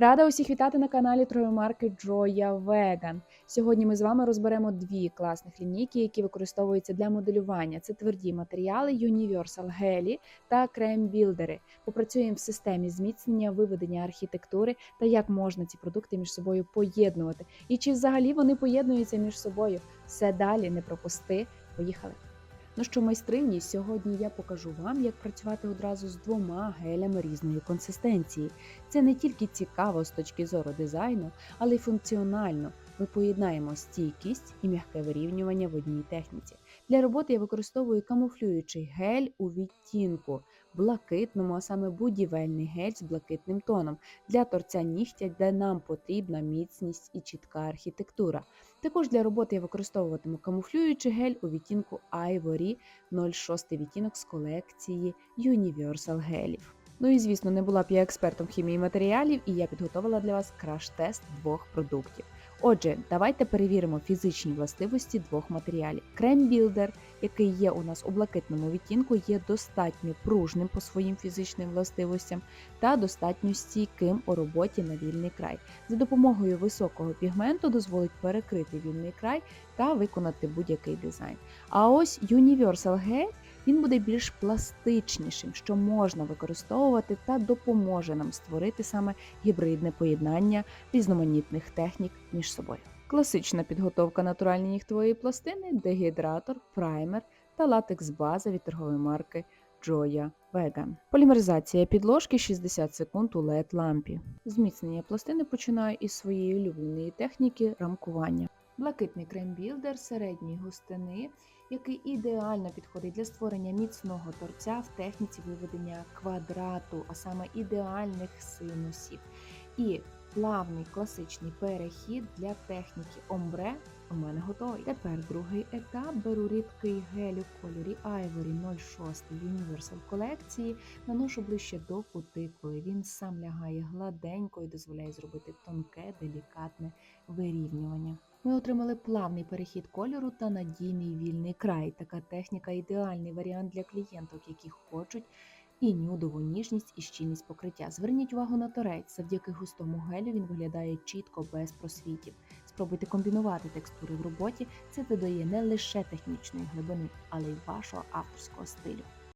Рада усіх вітати на каналі Троємарки Joya Vegan. Сьогодні ми з вами розберемо дві класних лінійки, які використовуються для моделювання. Це тверді матеріали Universal Geli та Крем Білдери. Попрацюємо в системі зміцнення, виведення архітектури та як можна ці продукти між собою поєднувати. І чи взагалі вони поєднуються між собою? Все далі не пропусти. Поїхали! Ну що, майстрині, сьогодні я покажу вам, як працювати одразу з двома гелями різної консистенції. Це не тільки цікаво з точки зору дизайну, але й функціонально. Ми поєднаємо стійкість і м'яке вирівнювання в одній техніці. Для роботи я використовую камуфлюючий гель у відтінку блакитному, а саме будівельний гель з блакитним тоном для торця нігтя, де нам потрібна міцність і чітка архітектура. Також для роботи я використовуватиму камуфлюючий гель у відтінку Ivory 06 відтінок з колекції Universal гелів. Ну і звісно, не була б я експертом хімії матеріалів, і я підготувала для вас краш-тест двох продуктів. Отже, давайте перевіримо фізичні властивості двох матеріалів. Крем Білдер, який є у нас у блакитному відтінку, є достатньо пружним по своїм фізичним властивостям та достатньо стійким у роботі на вільний край. За допомогою високого пігменту дозволить перекрити вільний край та виконати будь-який дизайн. А ось Universal Gel він буде більш пластичнішим, що можна використовувати та допоможе нам створити саме гібридне поєднання різноманітних технік між собою. Класична підготовка натуральної нігтової пластини, дегідратор, праймер та латекс база від торгової марки Joya Vegan. Полімеризація підложки 60 секунд у LED лампі. Зміцнення пластини починаю із своєї улюбленої техніки рамкування. Блакитний крем-білдер середньої густини, який ідеально підходить для створення міцного торця в техніці виведення квадрату, а саме ідеальних синусів. І плавний класичний перехід для техніки омбре у мене готовий. Тепер другий етап. Беру рідкий гель у кольорі Ivory 06 Universal колекції, наношу ближче до кутикули. Він сам лягає гладенько і дозволяє зробити тонке, делікатне вирівнювання. Ми отримали плавний перехід кольору та надійний вільний край. Така техніка ідеальний варіант для клієнток, які хочуть і нюдову ніжність і щільність покриття. Зверніть увагу на торець. Завдяки густому гелю він виглядає чітко без просвітів. Спробуйте комбінувати текстури в роботі. Це додає не лише технічної глибини, але й вашого авторського стилю.